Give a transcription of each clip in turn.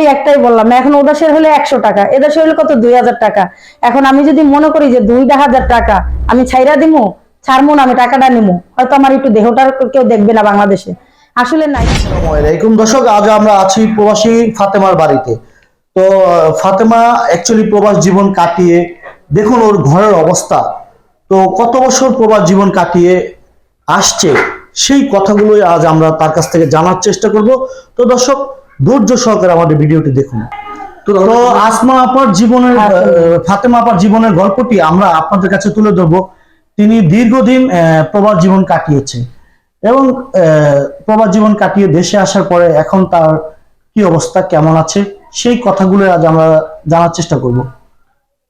এই একটাই বললাম। এখন ও দেশের হলে একশো টাকা এ দেশে হলে কত? দুই হাজার টাকা। এখন আমি যদি মনে করি যে দুইটা হাজার টাকা আমি ছাইরা দিমু, ছাড়মু না, আমি টাকাটা নিমু, হয়তো আমার একটু দেহটার কেউ দেখবে না বাংলাদেশে। আসলে নাই। দর্শক, আজ আমরা আছি প্রবাসী ফাতেমার বাড়িতে। তো, ফাতেমা অ্যাকচুয়ালি প্রবাস জীবন কাটিয়ে, দেখুন ওর ঘরের অবস্থা। তো, কত বছর প্রবাস জীবন কাটিয়ে আসছে? সেই কথাগুলোই আজ আমরা তার কাছ থেকে জানার চেষ্টা করব। তো দর্শক ধৈর্য সহকারে আমাদের ভিডিওটি দেখুন। তো আসমা আপার জীবনের ফাতেমা আপার জীবনের গল্পটি আমরা আপনাদের কাছে তুলে ধরবো। তিনি দীর্ঘদিন প্রবাস জীবন কাটিয়েছে এবং প্রবাস জীবন কাটিয়ে দেশে আসার পরে এখন তার কি অবস্থা কেমন আছে সেই কথাগুলো আজ আমরা জানার চেষ্টা করব।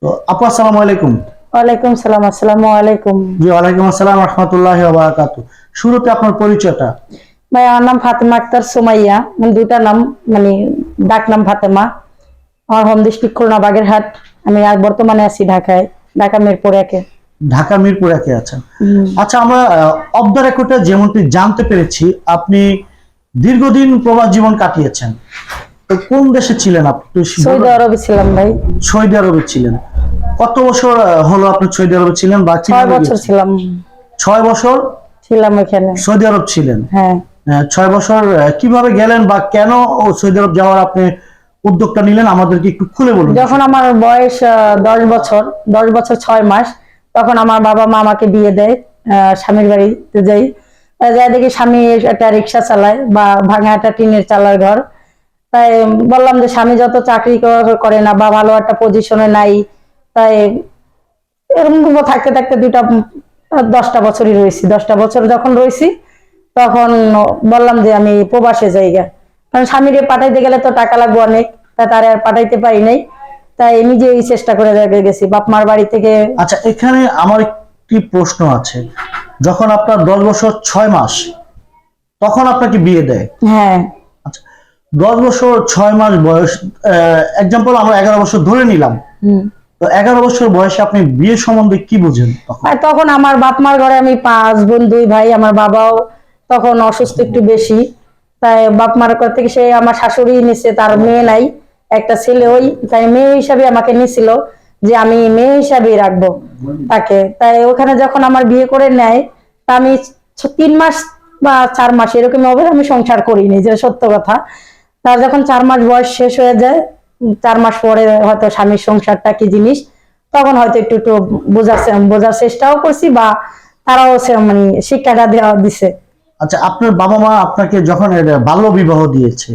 তো আপু আসসালামু আলাইকুম। ওয়ালাইকুম সালাম আসসালামু আলাইকুম। জি ওয়ালাইকুম আসসালাম রহমতুল্লাহ বারাকাত শুরুতে আপনার পরিচয়টা। ভাই আমার নাম ফাতেমা আক্তার সুমাইয়া। মানে দুইটা নাম মানে ডাক নাম ফাতেমা। আমার হোম ডিস্ট্রিক্ট খুলনা বাগেরহাট আমি আর বর্তমানে আছি ঢাকায় ঢাকা মিরপুর একে। ঢাকা মিরপুর একে আছেন আচ্ছা আমরা অফ দ্য রেকর্ডে যেমনটি জানতে পেরেছি আপনি দীর্ঘদিন প্রবাস জীবন কাটিয়েছেন। তো কোন দেশে ছিলেন আপনি? সৌদি আরবে ছিলাম ভাই। সৌদি আরবে ছিলেন। কত বছর হলো আপনি সৌদি আরবে ছিলেন বা ছয় বছর ছিলাম। ছয় বছর? ছিলাম ওইখানে। সৌদি আরব ছিলেন। হ্যাঁ। ছয় বছর কীভাবে গেলেন বা কেন সৌদি আরব যাওয়ার আপনি উদ্যোগটা নিলেন? আমাদেরকে একটু খুলে বলুন। যখন আমার বয়স দশ বছর দশ বছর ছয় মাস, তখন আমার বাবা মা আমাকে বিয়ে দেয় স্বামীর বাড়িতে যাই। যাই দেখি স্বামী একটা রিক্সা চালায় বা ভাঙা একটা টিনের চালার ঘর। তাই বললাম যে স্বামী যত চাকরি কর- করে না বা ভালো একটা পজিশনে নাই, তাই এরকম থাকতে থাকতে দুটা দশটা বছরই রয়েছি। দশটা বছর যখন রয়েছি তখন বললাম যে আমি প্রবাসে জায়গা কারণ স্বামীরে পাঠাইতে গেলে তো টাকা লাগবে অনেক তা তার আর পাঠাইতে পারি নাই। তাই নিজেই চেষ্টা করে রেখে গেছি বাপ মার বাড়ি থেকে। আচ্ছা এখানে আমার একটি প্রশ্ন আছে? যখন আপনার দশ বছর ছয় মাস তখন আপনাকে বিয়ে দেয়? হ্যাঁ। আচ্ছা দশ বছর ছয় মাস বয়স এক্সাম্পল আমরা এগারো বছর ধরে নিলাম। তো এগারো বছর বয়সে আপনি বিয়ে সম্বন্ধে কি বুঝেন তখন? তখন আমার বাপ মার ঘরে আমি পাঁচ বোন দুই ভাই আমার বাবাও তখন অসুস্থ একটু বেশি। তাই বাপ মার ঘর থেকে সে আমার শাশুড়ি নিছে, তার মেয়ে নাই, একটা ছেলে ওই, তাই মেয়ে হিসাবে আমাকে নিছিল যে আমি মেয়ে হিসাবেই রাখব তাকে। তাই ওখানে যখন আমার বিয়ে করে নেয়, তা আমি তিন মাস বা চার মাস এরকম হবে আমি সংসার করিনি, যে সত্য কথা। তার যখন চার মাস বয়স শেষ হয়ে যায়, চার মাস পরে হয়তো স্বামীর সংসারটা কি জিনিস, তখন হয়তো একটু একটু বোঝার বোঝার চেষ্টাও করছি বা তারাও মানে শিক্ষাটা দেওয়া দিছে। আচ্ছা আপনার বাবা মা আপনাকে যখন বাল্য বিবাহ দিয়েছে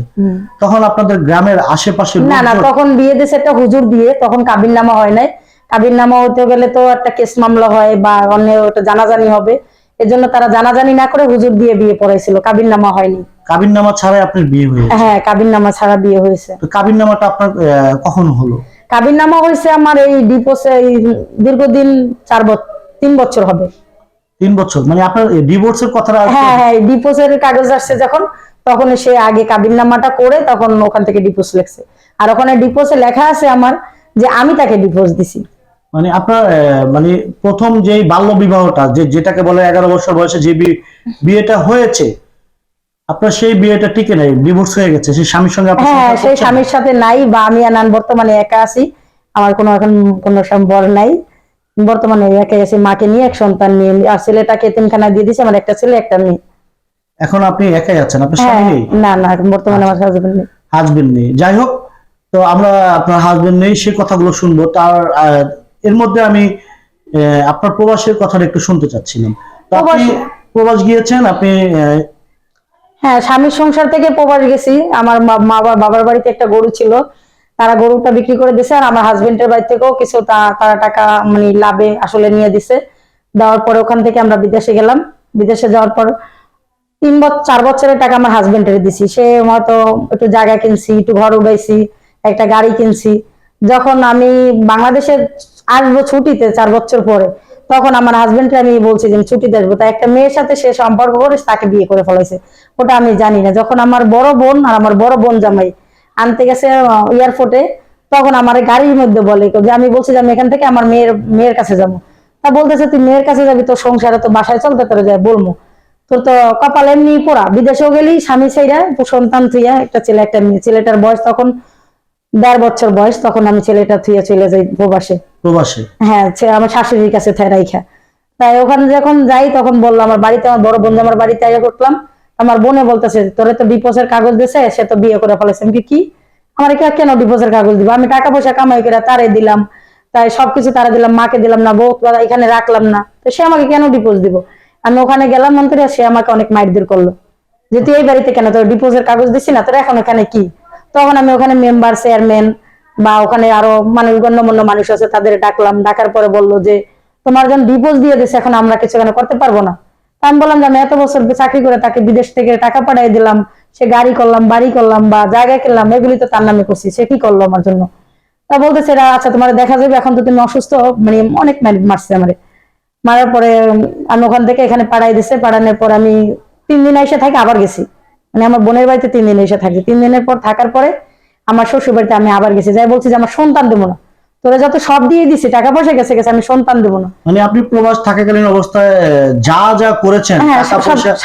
তখন আপনাদের গ্রামের আশেপাশে না না তখন বিয়ে দিয়েছে একটা হুজুর দিয়ে তখন কাবির নামা হয় নাই। কাবির নামা হতে গেলে তো একটা কেস মামলা হয় বা অন্য ওটা জানাজানি হবে। এজন্য তারা জানাজানি না করে হুজুর দিয়ে বিয়ে পড়াইছিল কাবির নামা হয়নি। কাবিন নামা ছাড়াই আপনার বিয়ে হয়েছে? হ্যাঁ কাবির নামা ছাড়া বিয়ে হয়েছে। তো কাবিন নামাটা আপনার কখন হলো? কাবির নামা হয়েছে আমার এই ডিপোসে এই দীর্ঘদিন চার বছর তিন বছর হবে। তিন বছর? মানে আপনার ডিভোর্সের আর- হ্যাঁ হ্যাঁ ডিপোজের কাগজ আসছে যখন তখন সে আগে কাবির নামাটা করে তখন ওখান থেকে ডিপোজ লেখছে। আর ওখানে ডিপোজে লেখা আছে আমার যে আমি তাকে ডিপোজ দিছি। মানে আপনার মানে প্রথম যে বাল্য বিবাহটা যে যেটাকে বলে এগারো বছর বয়সে যে বিয়েটা হয়েছে আপনার সেই বিয়েটা টিকে নেই ডিভোর্স হয়ে গেছে সেই স্বামীর সঙ্গে হ্যাঁ সেই স্বামীর সাথে নাই বা আমি আনান বর্তমানে একা আছি আমার কোনো এখন কোনো সম্বর নাই। বর্তমানে একা আছি মাকে নিয়ে এক সন্তান নিয়ে আর ছেলেটাকে তিনখানা দিয়ে দিছে আমার একটা ছেলে একটা মেয়ে। এখন আপনি একাই আছেন? আপনার হ্যাঁ স্বামী নেই? না না বর্তমানে আমার হাজবেন্ড নেই। হাজবেন্ড নেই। যাই হোক তো আমরা আপনার হাজবেন্ড নেই সে কথাগুলো শুনব। তার এর মধ্যে আমি আপনার প্রবাসের কথাটা একটু শুনতে চাচ্ছিলাম। তো আপনি প্রবাস- গিয়েছেন আপনি হ্যাঁ স্বামীর সংসার থেকে প্রবাস গেছি। আমার মা- বাবার বাড়িতে একটা গরু ছিল। তারা গরুটা বিক্রি করে দিছে আর আমার হাজবেন্ডের বাড়ি থেকেও কিছু তারা টাকা মানে লাভে আসলে নিয়ে দিছে। দেওয়ার পরে ওখান থেকে আমরা বিদেশে গেলাম। বিদেশে যাওয়ার পর তিন বছর চার বছরের টাকা আমার হাজবেন্ডের দিছি। সে হয়তো একটু জায়গা কিনছি, একটু ঘর উঠাইছি একটা গাড়ি কিনছি। যখন আমি বাংলাদেশে আসব ছুটিতে চার বছর পরে, তখন আমার হাজবেন্ডকে আমি বলছি যে ছুটিতে আসব। তা একটা মেয়ের সাথে সে সম্পর্ক করে তাকে বিয়ে করে ফেলাইছে। ওটা আমি জানি না। যখন আমার বড় বোন আর আমার বড় বোন জামাই আনতে গেছে এয়ারপোর্টে তখন আমার গাড়ির মধ্যে বলে যে আমি বলছি যে আমি এখান থেকে আমার মেয়ের মেয়ের কাছে যাব। তা বলতেছে তুই মেয়ের কাছে যাবি তোর সংসারে তো বাসায় চলতে তোর যায় বলব। তোর তো কপাল এমনি পোড়া। বিদেশেও গেলি স্বামী সেইরা সন্তান তুইয়া একটা ছেলে একটা মেয়ে। ছেলেটার বয়স তখন দেড় বছর বয়স তখন আমি ছেলেটা থুয়ে চলে যাই প্রবাসে। প্রবাসে? হ্যাঁ আমার শাশুড়ির কাছে থাই রাইখা তাই ওখানে যখন যাই তখন বলল আমার বাড়িতে আমার বড় বন্ধু আমার বাড়িতে আগে করলাম আমার বোনে বলতেছে তোরে তো ডিপোজের কাগজ দিছে সে তো বিয়ে করে ফেলেছে। আমি কি, আমার কে- কেন ডিপোজের কাগজ দিব? আমি টাকা পয়সা কামাই করে তারে দিলাম তাই সবকিছু তারা দিলাম মাকে দিলাম না বউ এখানে রাখলাম না। তো সে আমাকে কেন ডিপোজ দিব? আমি ওখানে গেলাম মন্ত্রী সে আমাকে অনেক মাইরদের করল। যে তুই এই বাড়িতে কেন তোর ডিপোজের কাগজ দিছি না? তোর এখন এখানে কি? তখন আমি ওখানে মেম্বার চেয়ারম্যান বা ওখানে আরও মানুষ গণ্যমান্য মানুষ আছে তাদের ডাকলাম। ডাকার পরে বলল যে তোমার যখন ডিপোজ দিয়ে দিছে এখন আমরা কিছু এখানে করতে পারব না। আমি বললাম যে আমি এত বছর চাকরি করে তাকে বিদেশ থেকে টাকা পাঠিয়ে দিলাম সে গাড়ি করলাম বাড়ি করলাম বা জায়গা কিনলাম এগুলি তো তার নামে করছি সে কি করল আমার জন্য? তা বলতেছে "এরা, আচ্ছা তোমার দেখা যাবে এখন তো তুমি অসুস্থ মানে অনেক মার- মারছে আমারে। মারার পরে আমি ওখান থেকে এখানে পাড়াই দিছে পাড়ানোর পর আমি তিন দিন এসে থাকি আবার গেছি। মানে আমার বোনের বাড়িতে তিন দিন এসে থাকি। তিন দিনের পর থাকার পরে আমার শ্বশুর বাড়িতে আমি আবার গেছি। যাই বলছি যে আমার সন্তান দেবো না। তোরা যত সব দিয়ে দিছি টাকা পয়সা গেছে গেছে আমি সন্তান দেবো না। মানে আপনি প্রবাস থাকাকালীন অবস্থায় যা যা করেছেন হ্যাঁ টাকা সব।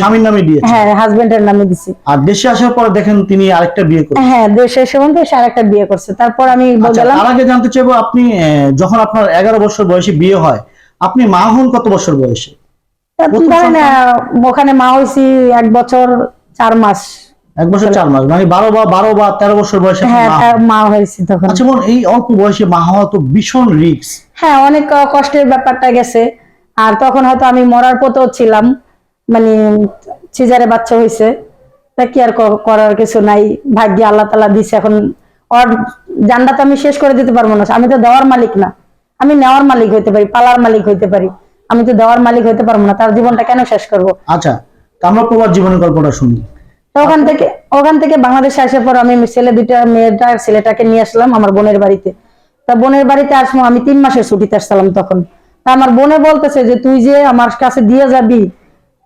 স্বামীর নামে দিয়েছেন। হ্যাঁ হাজবেন্ডের নামে দিছি। আর দেশে আসার পরে দেখেন তিনি আরেকটা বিয়ে করেন হ্যাঁ দেশে এসে বন্ধু সে আরেকটা বিয়ে করছে। তারপর আমি আচ্ছা তার আগে জানতে চাইব আপনি যখন আপনার এগারো বছর বয়সে বিয়ে হয় আপনি মা হন কত বছর বয়সে? ওখানে মা হয়েছি এক বছর চার মাস। এক বছর চার মাস মানে বারো বা বারো বা তেরো বছর বয়সে হ্যাঁ মা। হন। তার মা হয়েছি তখন। আচ্ছা বোন এই অল্প বয়সে মা হওয়া তো ভীষণ রিস্ক। হ্যাঁ অনেক কষ্টের ব্যাপারটা গেছে। আর তখন হয়তো আমি মরার পথেও ছিলাম। মানে সিজারে বাচ্চা হয়েছে। তা কি আর করার কিছু নাই। ভাগ্যে আল্লাহ তালা দিছে এখন ওর জানটা তো আমি শেষ করে দিতে পারব না। আমি তো দেওয়ার মালিক না। আমি নেওয়ার মালিক হইতে পারি পালার মালিক হইতে পারি। আমি তো দেওয়ার মালিক হইতে পারব না তার জীবনটা কেন শেষ করব? আচ্ছা তা আমরা প্রবাস জীবনের গল্পটা শুনি। ওখান থেকে ওখান থেকে বাংলাদেশে আসার পর আমি ছেলে দুইটা মেয়েটা আর ছেলেটাকে নিয়ে আসলাম আমার বোনের বাড়িতে। তা বোনের বাড়িতে আসব আমি তিন মাসের ছুটিতে আসলাম তখন। তা আমার বোনে বলতেছে যে তুই যে আমার কাছে দিয়ে যাবি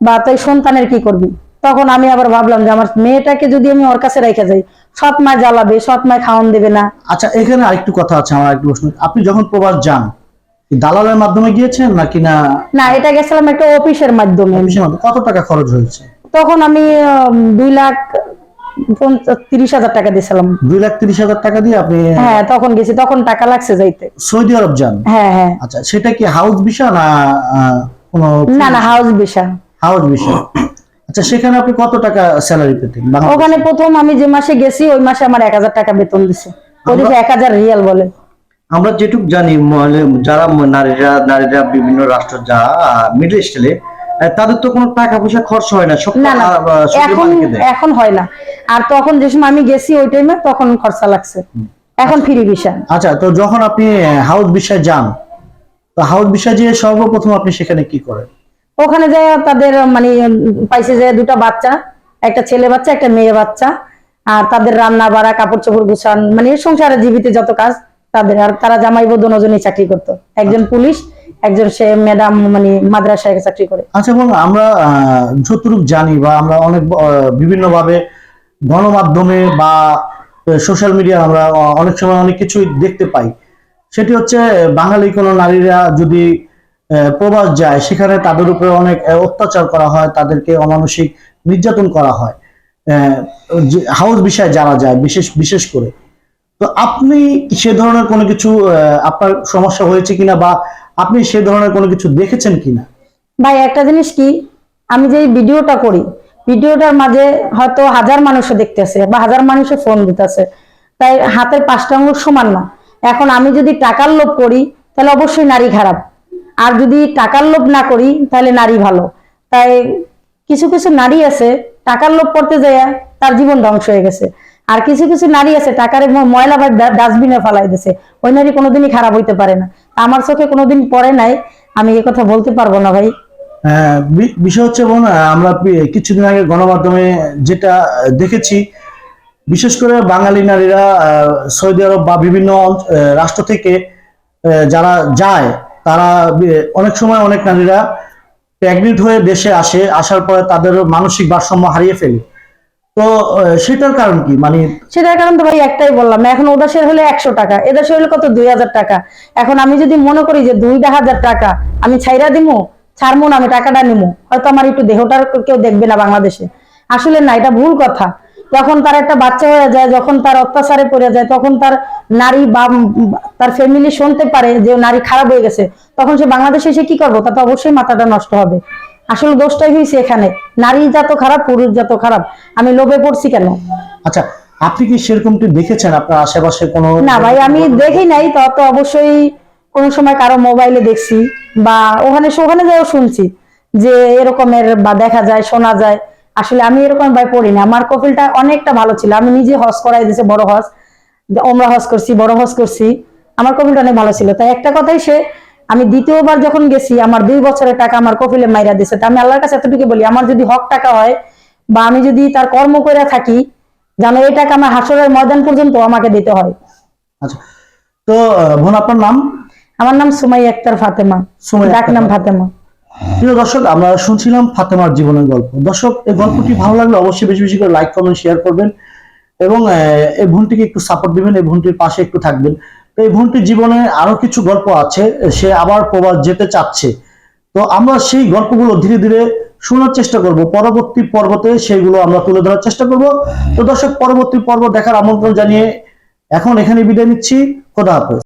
বা তুই সন্তানের কি করবি? তখন আমি আবার ভাবলাম যে আমার মেয়েটাকে যদি আমি ওর কাছে রেখে যাই সৎ মায় জ্বালাবে সৎ মায় খাওয়ান দেবে না। আচ্ছা এখানে আরেকটু কথা আছে আমার একটু প্রশ্ন। আপনি যখন প্রবাস যান দালালের মাধ্যমে গিয়েছেন নাকি না? না এটা গেছিলাম একটা অফিসের মাধ্যমে? কত টাকা খরচ হয়েছে? তখন আমি দুই লাখ তিরিশ হাজার টাকা দিয়েছিলাম। দুই লাখ তিরিশ হাজার টাকা দিয়ে আপনি হ্যাঁ তখন গেছি তখন টাকা লাগছে যাইতে। সৌদি আরব যান? হ্যাঁ হ্যাঁ। আচ্ছা সেটা কি হাউস ভিসা না না না হাউস বিশা হাউস ভিসা। আচ্ছা সেখানে আপনি কত টাকা স্যালারি পেতেন? ওখানে প্রথম আমি যে মাসে গেছি ওই মাসে আমার এক হাজার টাকা বেতন দিছে। ওদিকে এক হাজার রিয়াল বলে। আমরা যেটুক জানি যারা নারীরা নারীরা বিভিন্ন রাষ্ট্র যা মিডল ইস্টেলে তাদের তো কোনো টাকা পয়সা খরচ হয় না সব এখন এখন হয় না। আর তখন যে সময় আমি গেছি ওই টাইমে তখন খরচা লাগছে। এখন ফ্রি ভিসা। আচ্ছা তো যখন আপনি হাউস ভিসায় যান তো হাউস ভিসা যে সর্বপ্রথম আপনি সেখানে কি করেন? ওখানে যায় তাদের মানে পাইছে যে দুটো বাচ্চা একটা ছেলে বাচ্চা একটা মেয়ে বাচ্চা আর তাদের রান্না বাড়া কাপড় চোপড় গুছান মানে সংসারে জীবিত যত কাজ তাদের আর তারা জামাই বউ দুজনেই চাকরি করতো। একজন পুলিশ একজন সে ম্যাডাম মানে মাদ্রাসায় চাকরি করে। আচ্ছা এবং আমরা যতটুকু জানি বা আমরা অনেক বিভিন্ন ভাবে গণমাধ্যমে বা সোশ্যাল মিডিয়া আমরা অনেক সময় অনেক কিছুই দেখতে পাই। সেটি হচ্ছে, বাঙালি কোনো নারীরা যদি প্রবাস যায়, সেখানে তাদের উপরে অনেক অত্যাচার করা হয়, তাদেরকে অমানসিক নির্যাতন করা হয়। হাউস বিষয়ে যারা যায়, বিশেষ বিশেষ করে। তো আপনি সে ধরনের কোনো কিছু আপনার সমস্যা হয়েছে কিনা বা আপনি সে ধরনের কোনো কিছু দেখেছেন কিনা? ভাই, একটা জিনিস কি? আমি যে ভিডিওটা করি, ভিডিওটার মাঝে হয়তো হাজার মানুষও দেখতেছে বা হাজার মানুষও ফোন দিতেছে। তাই হাতের পাঁচটা আঙুল সমান না। এখন আমি যদি টাকার লোভ করি, তাহলে অবশ্যই নারী খারাপ। আর যদি টাকার লোভ না করি, তাহলে নারী ভালো। তাই কিছু কিছু নারী আছে, টাকার লোভ করতে যায় তার জীবন ধ্বংস হয়ে গেছে। আর কিছু কিছু নারী আছে, টাকার ময়লা বা ডাস্টবিনে ফেলাই দিছে। ওই নারী কোনোদিনই খারাপ হইতে পারে না। আমার চোখে কোনোদিন পড়ে নাই আমি এ কথা বলতে পারব না ভাই। আহ, বিষয় হচ্ছে বোন আমরা কিছুদিন আগে গণমাধ্যমে যেটা দেখেছি বিশেষ করে বাঙালি নারীরা সৌদি আরব বা বিভিন্ন রাষ্ট্র থেকে যারা যায় তারা অনেক সময় অনেক নারীরা প্রেগনেন্ট হয়ে দেশে আসে আসার পরে তাদের মানসিক ভারসাম্য হারিয়ে ফেলে। তো সেটার কারণ কি? মানে সেটার কারণ তো ভাই একটাই বললাম, এখন ও দেশের হলে একশো টাকা এ দেশে হলে কত? দুই হাজার টাকা। এখন আমি যদি মনে করি যে দুইটা হাজার টাকা আমি ছাইরা দিমু, ছাড়মু না, আমি টাকাটা নিমু, হয়তো আমার একটু দেহটার কেউ দেখবে না বাংলাদেশে। আসলে না, এটা ভুল কথা। যখন তার একটা বাচ্চা হয়ে যায়, যখন তার অত্যাচারে পড়ে যায়, তখন তার নারী বা তার ফ্যামিলি শুনতে পারে যে নারী খারাপ হয়ে গেছে, তখন সে বাংলাদেশে এসে কি করব? তাতে অবশ্যই মাথাটা নষ্ট হবে। আসলে দোষটাই হয়েছে এখানে। নারী যত খারাপ পুরুষ যত খারাপ। আমি লোভে পড়ছি কেন? আচ্ছা আপনি কি সেরকমটি দেখেছেন? আপনার আশেপাশে কোনো না ভাই আমি দেখি নাই তো তো অবশ্যই কোন সময় কারও মোবাইলে দেখছি বা ওখানে ওখানে যাও শুনছি যে এরকমের বা দেখা যায় শোনা যায়। আসলে আমি এরকম ভাই পড়ি না। আমার কপিলটা অনেকটা ভালো ছিল। আমি নিজে হজ করাই দিয়েছে বড় হজ। ওমরা হজ করছি বড় হজ করছি। আমার কপিলটা অনেক ভালো ছিল। তাই একটা কথাই সে আমি দ্বিতীয়বার যখন গেছি আমার দুই বছরের টাকা আমার কপিলে মাইরা দিছে। তা আমি আল্লাহর কাছে এতটুকু বলি আমার যদি হক টাকা হয় বা আমি যদি তার কর্ম করে থাকি যেন এই টাকা আমার হাসরের ময়দান পর্যন্ত আমাকে দিতে হয়। আচ্ছা তো বোন আপনার নাম? আমার নাম সুমাই আক্তার ফাতেমা। সুমাইয়া ডাক নাম ফাতেমা। প্রিয় দর্শক আমরা শুনছিলাম ফাতেমার জীবনের গল্প। দর্শক এই গল্পটি ভালো লাগলে অবশ্যই বেশি বেশি করে লাইক কমেন্ট শেয়ার করবেন এবং এই বোনটিকে একটু সাপোর্ট দিবেন এই বোনটির পাশে একটু থাকবেন। এই বোনটির জীবনে আরও কিছু গল্প আছে, সে আবার প্রবাস যেতে চাচ্ছে। তো আমরা সেই গল্পগুলো ধীরে ধীরে শোনার চেষ্টা করব। পরবর্তী পর্বতে সেইগুলো আমরা তুলে ধরার চেষ্টা করব। তো দর্শক, পরবর্তী পর্ব দেখার আমন্ত্রণ জানিয়ে এখন এখানে বিদায় নিচ্ছি। খোদা হাফেজ।